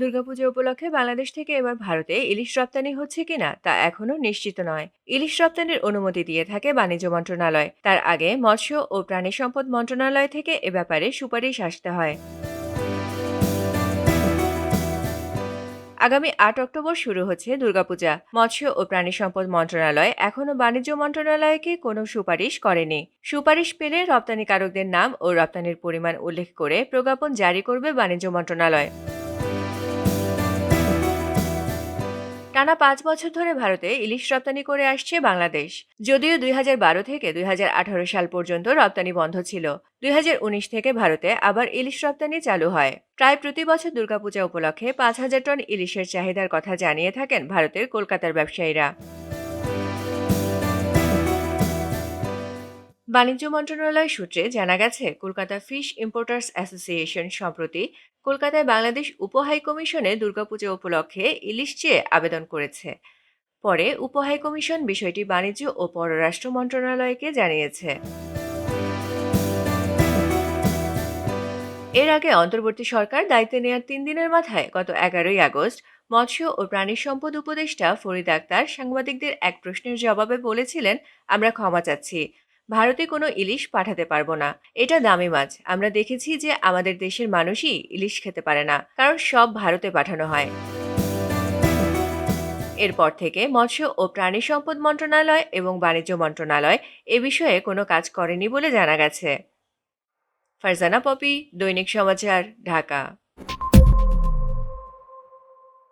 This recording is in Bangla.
দুর্গাপূজা উপলক্ষে বাংলাদেশ থেকে এবার ভারতে ইলিশ রপ্তানি হচ্ছে কিনা তা এখনও নিশ্চিত নয়। ইলিশ রপ্তানির অনুমতি দিয়ে থাকে বাণিজ্য মন্ত্রণালয়। তার আগে মৎস্য ও প্রাণী সম্পদ মন্ত্রণালয় থেকে এ ব্যাপারে সুপারিশ আসতে হয়। আগামী আট অক্টোবর শুরু হচ্ছে দুর্গাপূজা। মৎস্য ও প্রাণী সম্পদ মন্ত্রণালয় এখনও বাণিজ্য মন্ত্রণালয়কে কোনো সুপারিশ করেনি। সুপারিশ পেলে রপ্তানিকারকদের নাম ও রপ্তানির পরিমাণ উল্লেখ করে প্রজ্ঞাপন জারি করবে বাণিজ্য মন্ত্রণালয়। টানা পাঁচ বছর ধরে ভারতে ইলিশ রপ্তানি করে আসছে বাংলাদেশ। যদিও দুই হাজার বারো থেকে দুই হাজার আঠারো সাল পর্যন্ত রপ্তানি বন্ধ ছিল। দুই হাজার উনিশ থেকে ভারতে আবার ইলিশ রপ্তানি চালু হয়। প্রায় প্রতি বছর দুর্গাপূজা উপলক্ষে পাঁচ হাজার টন ইলিশের চাহিদার কথা জানিয়ে থাকেন ভারতের কলকাতার ব্যবসায়ীরা। বাণিজ্য মন্ত্রণালয় সূত্রে জানা গেছে, কলকাতা ফিশ ইম্পোর্টার্স অ্যাসোসিয়েশন সম্প্রতি কলকাতায় বাংলাদেশ উপহাই কমিশনে দুর্গাপূজা উপলক্ষে ইলিশ চেয়ে আবেদন করেছে। পরে উপহাই কমিশন বিষয়টি বাণিজ্য ও পররাষ্ট্র মন্ত্রণালয়কে জানিয়েছে। এর আগে অন্তর্বর্তী সরকার দায়িত্বে নেওয়ার তিন দিনের মাথায় গত এগারোই আগস্ট মৎস্য ও প্রাণী সম্পদ উপদেষ্টা ফরিদ আক্তার সাংবাদিকদের এক প্রশ্নের জবাবে বলেছিলেন, আমরা ক্ষমা চাচ্ছি। ভারতে কোনো ইলিশ পাঠাতে পারব না। এটা দামি মাছ। আমরা দেখেছি যে আমাদের দেশের মানুষই ইলিশ খেতে পারে না, কারণ সব ভারতে পাঠানো হয়। এরপর থেকে মৎস্য ও প্রাণী সম্পদ মন্ত্রণালয় এবং বাণিজ্য মন্ত্রণালয় এ বিষয়ে কোনো কাজ করেনি বলে জানা গেছে। ফারজানা পপি, দৈনিক সমাচার, ঢাকা।